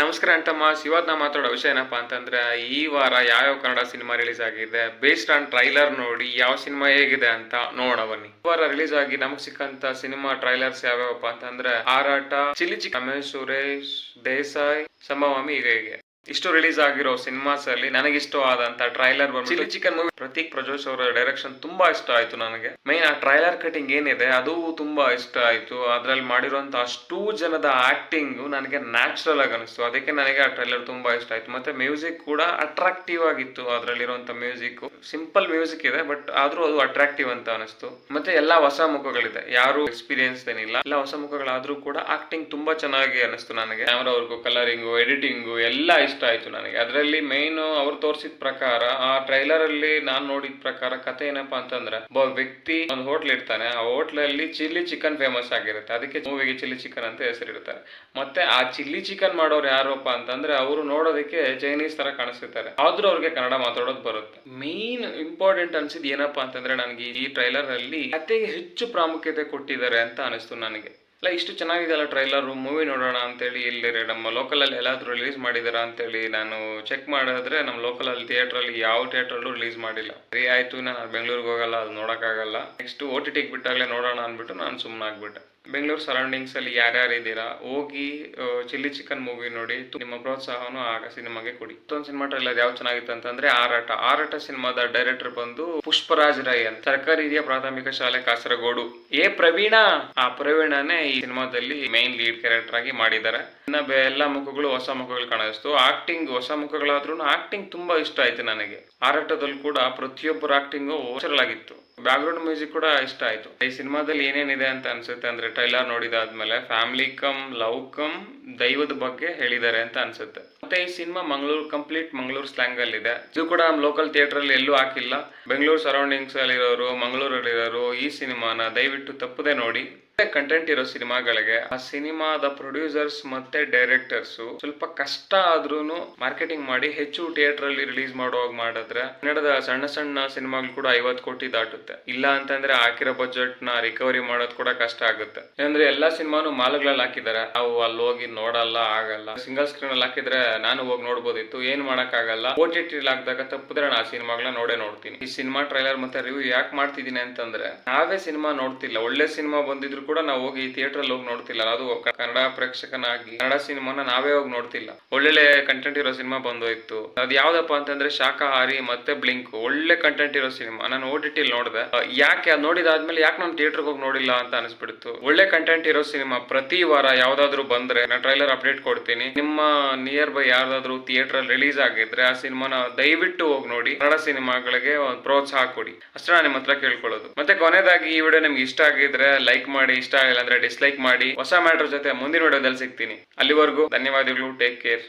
ನಮಸ್ಕಾರ ಅಂಟಮ್ಮ ಇವತ್ತು ನಾ ಮಾತಾಡೋ ವಿಷಯ ಏನಪ್ಪಾ ಅಂತಂದ್ರೆ, ಈ ವಾರ ಯಾವ್ಯಾವ ಕನ್ನಡ ಸಿನಿಮಾ ರಿಲೀಸ್ ಆಗಿದೆ ಬೇಸ್ಡ್ ಆನ್ ಟ್ರೈಲರ್ ನೋಡಿ ಯಾವ ಸಿನಿಮಾ ಹೇಗಿದೆ ಅಂತ ನೋಡೋಣ ಬನ್ನಿ. ಈ ವಾರ ರಿಲೀಸ್ ಆಗಿ ನಮಗ್ ಸಿಕ್ಕಂತ ಸಿನಿಮಾ ಟ್ರೈಲರ್ಸ್ ಯಾವ್ಯಾವಪ್ಪ ಅಂತಂದ್ರೆ ಹಾರಾಟ ಚಿಲಿಚಿ ರಮೇಶ್, ಸುರೇಶ್, ದೇಸಾಯ್, ಸಂಭವಾಮಿ ಈಗ ಹೀಗೆ. ಇಷ್ಟು ರಿಲೀಸ್ ಆಗಿರೋ ಸಿನಿಮಾಸ್ ಅಲ್ಲಿ ನನಗೆ ಆದಂತ trailer chilli chicken movie Prateek Prajosh ಅವರ ಡೈರೆಕ್ಷನ್ ತುಂಬಾ ಇಷ್ಟ ಆಯ್ತು ನನಗೆ. ಮೈನ್ ಆ ಟ್ರೈಲರ್ ಕಟಿಂಗ್ ಏನಿದೆ ಅದು ತುಂಬಾ ಇಷ್ಟ ಆಯ್ತು. ಅದ್ರಲ್ಲಿ ಮಾಡಿರುವಂತ ಅಷ್ಟು ಜನದ ಆಕ್ಟಿಂಗ್ ನನಗೆ ನ್ಯಾಚುರಲ್ ಆಗಿ ಅನಿಸ್ತು. ಅದಕ್ಕೆ ನನಗೆ ಆ ಟ್ರೈಲರ್ ತುಂಬಾ ಇಷ್ಟ ಆಯ್ತು. ಮತ್ತೆ ಮ್ಯೂಸಿಕ್ ಕೂಡ ಅಟ್ರಾಕ್ಟಿವ್ ಆಗಿತ್ತು ಅದ್ರಲ್ಲಿರುವಂತ ಮ್ಯೂಸಿಕ್ ಸಿಂಪಲ್ ಮ್ಯೂಸಿಕ್ ಇದೆ ಬಟ್ ಆದ್ರೂ ಅದು ಅಟ್ರಾಕ್ಟಿವ್ ಅಂತ ಅನಿಸ್ತು. ಮತ್ತೆ ಎಲ್ಲಾ ಹೊಸ ಮುಖಗಳಿದೆ. ಯಾರು ಎಕ್ಸ್ಪೀರಿಯನ್ಸ್ ಏನಿಲ್ಲ. ಎಲ್ಲ ಹೊಸ ಮುಖಗಳಾದ್ರೂ ಕೂಡ ಆಕ್ಟಿಂಗ್ ತುಂಬಾ ಚೆನ್ನಾಗಿ ಅನಿಸ್ತು ನನಗೆ. ಕ್ಯಾಮ್ರಾ ವರ್ಗು ಕಲರಿಂಗು ಎಡಿಟಿಂಗು ಎಲ್ಲ ಇಷ್ಟ ಆಯ್ತು ನನಗೆ. ಅದರಲ್ಲಿ ಮೇನ್ ಅವ್ರು ತೋರಿಸಿದ ಪ್ರಕಾರ, ಆ ಟ್ರೈಲರ್ ಅಲ್ಲಿ ನಾನು ನೋಡಿದ ಪ್ರಕಾರ ಕತೆ ಏನಪ್ಪಾ ಅಂತಂದ್ರೆ, ಒಬ್ಬ ವ್ಯಕ್ತಿ ಒಂದು ಹೋಟ್ಲ್ ಇರ್ತಾನೆ ಆ ಹೋಟ್ಲಲ್ಲಿ ಚಿಲ್ಲಿ ಚಿಕನ್ ಫೇಮಸ್ ಆಗಿರುತ್ತೆ. ಅದಕ್ಕೆ ಮೂವಿಗೆ ಚಿಲ್ಲಿ ಚಿಕನ್ ಅಂತ ಹೆಸರಿರ್ತಾರೆ ಮತ್ತೆ ಆ ಚಿಲ್ಲಿ ಚಿಕನ್ ಮಾಡೋರು ಯಾರಪ್ಪ ಅಂತಂದ್ರೆ, ಅವರು ನೋಡೋದಕ್ಕೆ ಚೈನೀಸ್ ತರ ಕಾಣಿಸ್ತಿರ್ತಾರೆ. ಆದ್ರೂ ಅವ್ರಿಗೆ ಕನ್ನಡ ಮಾತಾಡೋದು ಬರುತ್ತೆ. ಮೇನ್ ಇಂಪಾರ್ಟೆಂಟ್ ಅನ್ಸಿದ್ ಏನಪ್ಪಾ ಅಂತಂದ್ರೆ, ನನಗೆ ಈ ಟ್ರೈಲರ್ ಅಲ್ಲಿ ಕತೆಗೆ ಹೆಚ್ಚು ಪ್ರಾಮುಖ್ಯತೆ ಕೊಟ್ಟಿದ್ದಾರೆ ಅಂತ ಅನಿಸ್ತು ನನಗೆ. ಅಲ್ಲ ಇಷ್ಟು ಚೆನ್ನಾಗಿದೆಯಲ್ಲ ಟ್ರೈಲರ್ ಮೂವಿ ನೋಡೋಣ ಅಂತೇಳಿ ಇಲ್ಲಿ ನಮ್ಮ ಲೋಕಲಲ್ಲಿ ಎಲ್ಲಾದರೂ ರಿಲೀಸ್ ಮಾಡಿದಾರ ಅಂತೇಳಿ ನಾನು ಚೆಕ್ ಮಾಡಿದ್ರೆ ನಮ್ಮ ಲೋಕಲಲ್ಲಿ ಥಿಯೇಟ್ರಲ್ಲಿ ಯಾವ ಥಿಯೇಟ್ರಲ್ಲೂ ರಿಲೀಸ್ ಮಾಡಿಲ್ಲ. ಸರಿ, ಆಯಿತು, ನಾನು ಬೆಂಗಳೂರಿಗೆ ಹೋಗಲ್ಲ, ಅದು ನೋಡೋಕ್ಕಾಗಲ್ಲ. ನೆಕ್ಸ್ಟ್ ಓ ಟಿ ಟಿಗೆ ಬಿಟ್ಟಾಗಲೇ ನೋಡೋಣ ಅಂದ್ಬಿಟ್ಟು ನಾನು ಸುಮ್ಮನೆ ಆಗ್ಬಿಟ್ಟೆ ಬೆಂಗಳೂರು ಸರೌಂಡಿಂಗ್ಸ್ ಅಲ್ಲಿ ಯಾರ್ಯಾರು ಇದ್ದೀರಾ, ಹೋಗಿ ಚಿಲ್ಲಿ ಚಿಕನ್ ಮೂವಿ ನೋಡಿ ನಿಮ್ಮ ಪ್ರೋತ್ಸಾಹವನ್ನು ಆಗ ಸಿನಿಮಾಗೆ ಕೊಡಿ. ಮತ್ತೊಂದು ಸಿನಿಮಾ ಟ್ರೈಲರ್ ಯಾವ ಚೆನ್ನಾಗಿತ್ತು ಅಂತಂದ್ರೆ ಆರಾಟ. ಆರಾಟ ಸಿನಿಮಾದ ಡೈರೆಕ್ಟರ್ ಬಂದು ಪುಷ್ಪರಾಜ್ ರೈ ಅಂತ. ಸರ್ಕಾರಿ ಹಿರಿಯ ಪ್ರಾಥಮಿಕ ಶಾಲೆ ಕಾಸರಗೋಡು. ಎ ಪ್ರವೀಣ! ಆ ಪ್ರವೀಣನೇ ಈ ಸಿನಿಮಾದಲ್ಲಿ ಮೈನ್ ಲೀಡ್ ಕ್ಯಾರೆಕ್ಟರ್ ಆಗಿ ಮಾಡಿದ್ದಾರೆ. ಇನ್ನ ಎಲ್ಲ ಮುಖಗಳು ಹೊಸ ಮುಖಗಳು ಕಾಣಿಸ್ತು. ಆಕ್ಟಿಂಗ್ ಹೊಸ ಮುಖಗಳಾದ್ರೂ ಆಕ್ಟಿಂಗ್ ತುಂಬಾ ಇಷ್ಟ ಆಯ್ತು ನನಗೆ. ಆರಾಟದಲ್ಲಿ ಕೂಡ ಪ್ರತಿಯೊಬ್ಬರ ಆಕ್ಟಿಂಗು ಆಗಿತ್ತು ಬ್ಯಾಕ್ಗ್ರೌಂಡ್ ಮ್ಯೂಸಿಕ್ ಕೂಡ ಇಷ್ಟ ಆಯ್ತು. ಈ ಸಿನಿಮಾದಲ್ಲಿ ಏನೇನಿದೆ ಅಂತ ಅನ್ಸುತ್ತೆ ಅಂದ್ರೆ ಟ್ರೈಲರ್ ನೋಡಿದಾದ್ಮೇಲೆ ಫ್ಯಾಮಿಲಿ ಕಮ್, ಲವ್ ಕಮ್, ದೈವದ ಬಗ್ಗೆ ಹೇಳಿದ್ದಾರೆ ಅಂತ ಅನ್ಸುತ್ತೆ. ಮತ್ತೆ ಈ ಸಿನಿಮಾ ಮಂಗಳೂರು, ಕಂಪ್ಲೀಟ್ ಮಂಗಳೂರು ಸ್ಲ್ಯಾಂಗ್ ಅಲ್ಲಿ ಇದೆ ಇದು ಕೂಡ ಲೋಕಲ್ ಥಿಯೇಟರ್ ಅಲ್ಲಿ ಎಲ್ಲೂ ಹಾಕಿಲ್ಲ. ಬೆಂಗಳೂರು ಸರೌಂಡಿಂಗ್ಸ್ ಅಲ್ಲಿರೋರು, ಮಂಗಳೂರಲ್ಲಿರೋರು ಈ ಸಿನಿಮಾನ ದಯವಿಟ್ಟು ತಪ್ಪದೆ ನೋಡಿ. ಕಂಟೆಂಟ್ ಇರೋ ಸಿನಿಮಾಗಳಿಗೆ ಆ ಸಿನಿಮಾದ ಪ್ರೊಡ್ಯೂಸರ್ಸ್ ಮತ್ತೆ ಡೈರೆಕ್ಟರ್ಸ್ ಸ್ವಲ್ಪ ಕಷ್ಟ ಆದ್ರೂನು ಮಾರ್ಕೆಟಿಂಗ್ ಮಾಡಿ ಹೆಚ್ಚು ಥಿಯೇಟರ್ ಅಲ್ಲಿ ರಿಲೀಸ್ ಮಾಡುವಾಗ ಮಾಡಿದ್ರೆ ಕನ್ನಡದ ಸಣ್ಣ ಸಣ್ಣ ಸಿನಿಮಾಗಳು ಕೂಡ ಐವತ್ತು ಕೋಟಿ ದಾಟುತ್ತೆ. ಇಲ್ಲ ಅಂತಂದ್ರೆ ಹಾಕಿರೋ ಬಜೆಟ್ನ ರಿಕವರಿ ಮಾಡೋದು ಕೂಡ ಕಷ್ಟ ಆಗುತ್ತೆ. ಏನಂದ್ರೆ ಎಲ್ಲಾ ಸಿನಿಮಾನು ಮಾಲ್ಗಳಲ್ಲಿ ಹಾಕಿದ್ದಾರೆ. ಅವು ಅಲ್ಲಿ ಹೋಗಿ ನೋಡಲ್ಲ, ಆಗಲ್ಲ. ಸಿಂಗಲ್ ಸ್ಕ್ರೀನ್ ಅಲ್ಲಿ ಹಾಕಿದ್ರೆ ನಾನು ಹೋಗಿ ನೋಡ್ಬೋದಿತ್ತು. ಏನ್ ಮಾಡಕ್ ಆಗಲ್ಲ ಓ ಟಿ ಟಿ ಹಾಕಿದಾಗ ತಪ್ಪಿದ್ರೆ ನಾನು ಆ ಸಿನಿಮಾಗಳನ್ನ ನೋಡೇ ನೋಡ್ತೀನಿ. ಈ ಸಿನಿಮಾ ಟ್ರೈಲರ್ ಮತ್ತೆ ರಿವ್ಯೂ ಯಾಕೆ ಮಾಡ್ತಿದ್ದೀನಿ ಅಂತಂದ್ರೆ ನಾವೇ ಸಿನಿಮಾ ನೋಡ್ತಿಲ್ಲ. ಒಳ್ಳೆ ಸಿನಿಮಾ ಬಂದಿದ್ರು ಕೂಡ ನಾವು ಹೋಗಿ ಥಿಯೇಟರ್ ಅಲ್ಲಿ ಹೋಗಿ ನೋಡ್ತಿಲ್ಲ. ಅದು ಕನ್ನಡ ಪ್ರೇಕ್ಷಕನಾಗಿ, ಕನ್ನಡ ಸಿನಿಮಾನ ನಾವೇ ಹೋಗಿ ನೋಡ್ತಿಲ್ಲ. ಒಳ್ಳೆ ಕಂಟೆಂಟ್ ಇರೋ ಸಿನಿಮಾ ಬಂದೋಯ್ತು. ಅದು ಯಾವ್ದಪ್ಪ ಅಂತಂದ್ರೆ ಶಾಖಾಹಾರಿ ಮತ್ತೆ ಬ್ಲಿಂಕ್ ಒಳ್ಳೆ ಕಂಟೆಂಟ್ ಇರೋ ಸಿನಿಮಾ. ನಾನು ಓ ಟಿ ನೋಡಿದೆ. ಯಾಕೆ ಅದು ನೋಡಿದಾದ್ಮೇಲೆ ಯಾಕೆ ನಾನು ಥಿಯೇಟರ್ ಹೋಗಿ ನೋಡಿಲ್ಲ ಅಂತ ಅನಿಸ್ಬಿಡ್ತು. ಒಳ್ಳೆ ಕಂಟೆಂಟ್ ಇರೋ ಸಿನಿಮಾ ಪ್ರತಿ ವಾರ ಯಾವ್ದಾದ್ರು ಬಂದ್ರೆ ನಾನು ಟ್ರೈಲರ್ ಅಪ್ಡೇಟ್ ಕೊಡ್ತೀನಿ. ನಿಮ್ಮ ನಿಯರ್ ಬೈ ಯಾವ್ದಾದ್ರು ಥಿಯೇಟರ್ ಅಲ್ಲಿ ರಿಲೀಸ್ ಆಗಿದ್ರೆ ಆ ಸಿನಿಮಾನ ದಯವಿಟ್ಟು ಹೋಗಿ ನೋಡಿ. ಕನ್ನಡ ಸಿನಿಮಾಗಳಿಗೆ ಒಂದು ಪ್ರೋತ್ಸಾಹ ಕೊಡಿ. ಅಷ್ಟೇ ನಾನು ನಿಮ್ಮ ಹತ್ರ ಕೇಳ್ಕೊಳ್ಳೋದು. ಮತ್ತೆ ಕೊನೆಯದಾಗಿ ಈ ವಿಡಿಯೋ ನಿಮ್ಗೆ ಇಷ್ಟ ಆಗಿದ್ರೆ ಲೈಕ್ ಮಾಡಿ ಇಷ್ಟ ಆಗಿಲ್ಲ ಅಂದ್ರೆ ಡಿಸ್ಲೈಕ್ ಮಾಡಿ. ಹೊಸ ಮ್ಯಾಟರ್ ಜೊತೆ ಮುಂದಿನ ವಿಡಿಯೋದಲ್ಲಿ ಸಿಗ್ತೀನಿ. ಅಲ್ಲಿವರೆಗೂ ಧನ್ಯವಾದಗಳು. Take care